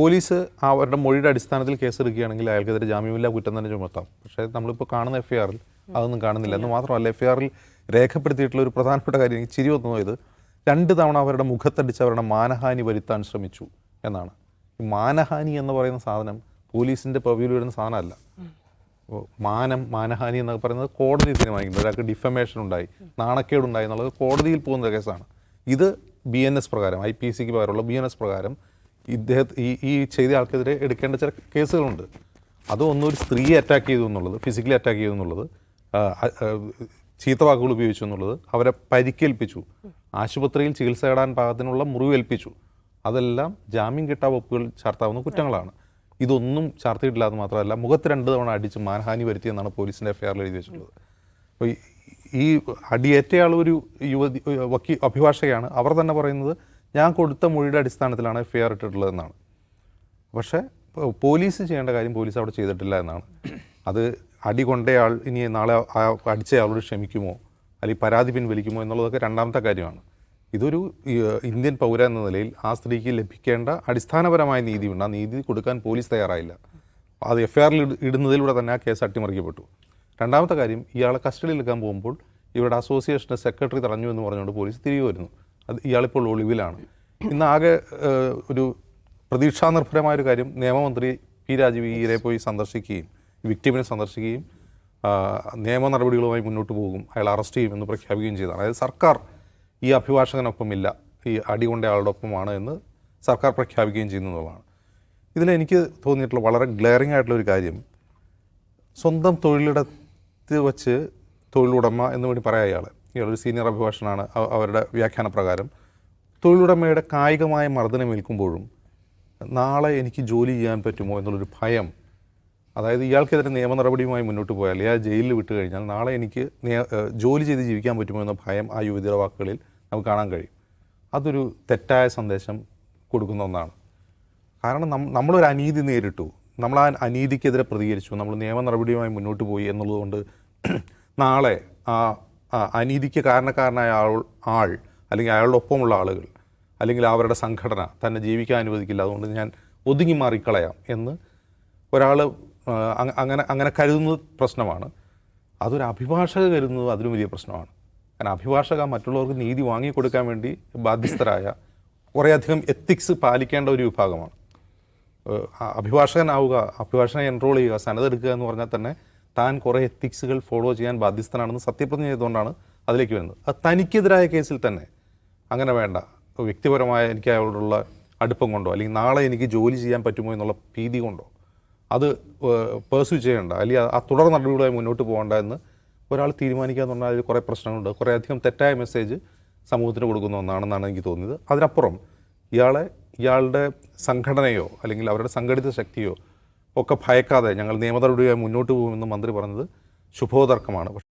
Police അവരുടെ മൊഴിയുടെ അടിസ്ഥാനത്തിൽ കേസ് എടുക്കുകയാണെങ്കിൽ അയാൾക്കെതിരെ ജാമ്യമില്ലാ കുറ്റം തന്നെ ചുമത്താം. പക്ഷേ നമ്മളിപ്പോൾ കാണുന്ന എഫ് ആറിൽ അതൊന്നും കാണുന്നില്ല. എന്ന് മാത്രമല്ല എഫ് ആറിൽ രേഖപ്പെടുത്തിയിട്ടുള്ള ഒരു പ്രധാനപ്പെട്ട കാര്യം എനിക്ക് ചിരി വന്നു പോയത് രണ്ട് തവണ അവരുടെ മുഖത്തടിച്ച് അവരുടെ മാനഹാനി വരുത്താൻ ശ്രമിച്ചു എന്നാണ്. ഈ മാനഹാനി എന്ന് പറയുന്ന സാധനം പോലീസിന്റെ പവിയിൽ വരുന്ന സാധനമല്ല. മാനം മാനഹാനി എന്നൊക്കെ പറയുന്നത് കോടതി തീരുമാനിക്കുന്നത് ഒരാൾക്ക് ഡിഫമേഷൻ ഉണ്ടായി നാണക്കേടുണ്ടായി എന്നുള്ളത് കോടതിയിൽ പോകുന്ന കേസാണ്. ഇത് ബി എൻ എസ് പ്രകാരം ഐ പി സിക്ക് പകരമുള്ള ബി എൻ എസ് പ്രകാരം ഇദ്ദേഹത്തെ ഈ ഈ ചെയ്ത ആൾക്കെതിരെ എടുക്കേണ്ട ചില കേസുകളുണ്ട്. അത് ഒരു സ്ത്രീയെ അറ്റാക്ക് ചെയ്തു എന്നുള്ളത് ഫിസിക്കലി അറ്റാക്ക് ചെയ്തു എന്നുള്ളത് ചീത്ത വാക്കുകൾ ഉപയോഗിച്ചു എന്നുള്ളത് അവരെ പരിക്കേൽപ്പിച്ചു. ആശുപത്രിയിൽ ചികിത്സ ഇടാൻ പാകത്തിനുള്ള മുറിവേൽപ്പിച്ചു. അതെല്ലാം ജാമ്യം കിട്ടാ വകുപ്പുകൾ ചാർത്താവുന്ന കുറ്റങ്ങളാണ്. ഇതൊന്നും ചാർത്തിയിട്ടില്ല എന്ന് മാത്രമല്ല മുഖത്ത് രണ്ട് തവണ അടിച്ച് മാനഹാനി വരുത്തിയെന്നാണ് പോലീസിന്റെ എഫ്ഐആറിൽ എഴുതി വെച്ചിട്ടുള്ളത്. അപ്പോൾ ഈ- ഒരു യുവതി വക്കീ അഭിഭാഷകയാണ്. അവർ തന്നെ പറയുന്നത് ഞാൻ കൊടുത്ത മൊഴിയുടെ അടിസ്ഥാനത്തിലാണ് എഫ് ആർ ഇട്ടിട്ടുള്ളതെന്നാണ്. പക്ഷേ പോലീസ് ചെയ്യേണ്ട കാര്യം പോലീസ് അവിടെ ചെയ്തിട്ടില്ല എന്നാണ്. അത് അടി കൊണ്ടയാൾ ഇനി നാളെ അടിച്ചയാളോട് ക്ഷമിക്കുമോ? അല്ലെങ്കിൽ പരാതി പിൻവലിക്കുമോ എന്നുള്ളതൊക്കെ രണ്ടാമത്തെ കാര്യമാണ്. ഇതൊരു ഇന്ത്യൻ പൗര എന്ന നിലയിൽ ആ സ്ത്രീക്ക് ലഭിക്കേണ്ട അടിസ്ഥാനപരമായ നീതിയുണ്ട്. ആ നീതി കൊടുക്കാൻ പോലീസ് തയ്യാറായില്ല. അത് എഫ് ഐ ആറിൽ ഇടുന്നതിലൂടെ തന്നെ ആ കേസ് അട്ടിമറിക്കപ്പെട്ടു. രണ്ടാമത്തെ കാര്യം ഇയാളെ കസ്റ്റഡിയിൽ എടുക്കാൻ പോകുമ്പോൾ ഇവിടെ അസോസിയേഷന്റെ സെക്രട്ടറി തടഞ്ഞു എന്ന് പറഞ്ഞുകൊണ്ട് പോലീസ് തിരികെ വരുന്നു. ഇയാളിപ്പോൾ ഒളിവിലാണ്. ഇന്ന് ആകെ ഒരു പ്രതീക്ഷാനിർഭരമായ ഒരു കാര്യം നിയമമന്ത്രി പി രാജീവ് ഈരെ പോയി സന്ദർശിക്കുകയും വിക്ടിമിനെ സന്ദർശിക്കുകയും നിയമ നടപടികളുമായി മുന്നോട്ട് പോകും അയാൾ അറസ്റ്റ് ചെയ്യും എന്ന് പ്രഖ്യാപിക്കുകയും ചെയ്തതാണ്. അതായത് സർക്കാർ ഈ അഭിഭാഷകനൊപ്പമില്ല ഈ അടി കൊണ്ട ആളുടെ ഒപ്പമാണ് എന്ന് സർക്കാർ പ്രഖ്യാപിക്കുകയും ചെയ്യുന്നതാണ് ഇതിലെനിക്ക് തോന്നിയിട്ടുള്ള വളരെ ഗ്ലെയറിംഗ് ആയിട്ടുള്ള ഒരു കാര്യം സ്വന്തം തൊഴിലിടത്ത് വച്ച് തൊഴിലുടമ എന്ന് വേണ്ടി പറയാം ഇയാൾ ഇയാളൊരു സീനിയർ അഭിഭാഷകനാണ്. അവരുടെ വ്യാഖ്യാന പ്രകാരം തൊഴിലുടമയുടെ കായികമായ മർദ്ദനമേൽക്കുമ്പോഴും നാളെ എനിക്ക് ജോലി ചെയ്യാൻ പറ്റുമോ എന്നുള്ളൊരു ഭയം അതായത് ഇയാൾക്കെതിരെ നിയമ നടപടിയുമായി മുന്നോട്ട് പോയാൽ ഇയാൾ ജയിലിൽ വിട്ട് കഴിഞ്ഞാൽ നാളെ എനിക്ക് ജോലി ചെയ്ത് ജീവിക്കാൻ പറ്റുമോ എന്ന ഭയം ആ യുവതിയുടെ വാക്കുകളിൽ നമുക്ക് കാണാൻ കഴിയും. അതൊരു തെറ്റായ സന്ദേശം കൊടുക്കുന്ന ഒന്നാണ്. കാരണം നമ്മളൊരു അനീതി നേരിട്ടു. നമ്മൾ ആ അനീതിക്കെതിരെ പ്രതികരിച്ചു. നമ്മൾ നിയമ നടപടിയുമായി മുന്നോട്ട് പോയി എന്നുള്ളതുകൊണ്ട് നാളെ ആ അനീതിക്ക് കാരണക്കാരനായ ആൾ ആൾ അല്ലെങ്കിൽ അയാളുടെ ഒപ്പമുള്ള ആളുകൾ അല്ലെങ്കിൽ അവരുടെ സംഘടന തന്നെ ജീവിക്കാൻ അനുവദിക്കില്ല. അതുകൊണ്ട് ഞാൻ ഒതുങ്ങി മാറിക്കളയാം എന്ന് ഒരാൾ അങ്ങനെ അങ്ങനെ കരുതുന്നത് പ്രശ്നമാണ്. അതൊരു അഭിഭാഷക കരുതുന്നത് അതിലും വലിയ പ്രശ്നമാണ്. കാരണം അഭിഭാഷക മറ്റുള്ളവർക്ക് നീതി വാങ്ങിക്കൊടുക്കാൻ വേണ്ടി ബാധ്യസ്ഥരായ കുറേയധികം എത്തിക്സ് പാലിക്കേണ്ട ഒരു വിഭാഗമാണ്. അഭിഭാഷകനാവുക അഭിഭാഷകനെ എൻറോൾ ചെയ്യുക സനതെടുക്കുക എന്ന് പറഞ്ഞാൽ തന്നെ താൻ കുറേ എത്തിക്സുകൾ ഫോളോ ചെയ്യാൻ ബാധ്യസ്ഥനാണെന്ന് സത്യപ്രതിജ്ഞ ചെയ്തുകൊണ്ടാണ് അതിലേക്ക് വരുന്നത്. അത് തനിക്കെതിരായ കേസിൽ തന്നെ അങ്ങനെ വേണ്ട. വ്യക്തിപരമായ എനിക്ക് അയാളോടുള്ള അടുപ്പം കൊണ്ടോ അല്ലെങ്കിൽ നാളെ എനിക്ക് ജോലി ചെയ്യാൻ പറ്റുമോ എന്നുള്ള ഭീതി കൊണ്ടോ അത് പേഴ്സ്യൂ ചെയ്യേണ്ട അല്ലെങ്കിൽ ആ തുടർ നടപടികളുമായി മുന്നോട്ട് പോകേണ്ട എന്ന് ഒരാൾ തീരുമാനിക്കുക എന്ന് പറഞ്ഞാൽ അതിൽ കുറേ പ്രശ്നങ്ങളുണ്ട്. കുറേ അധികം തെറ്റായ മെസ്സേജ് സമൂഹത്തിന് കൊടുക്കുന്ന ഒന്നാണെന്നാണ് എനിക്ക് തോന്നിയത്. അതിനപ്പുറം ഇയാളെ ഇയാളുടെ സംഘടനയോ അല്ലെങ്കിൽ അവരുടെ സംഘടിത ശക്തിയോ ഒക്കെ ഭയക്കാതെ ഞങ്ങൾ നിയമ മുന്നോട്ട് പോകുമെന്ന് മന്ത്രി പറഞ്ഞത് ശുഭോതർക്കമാണ്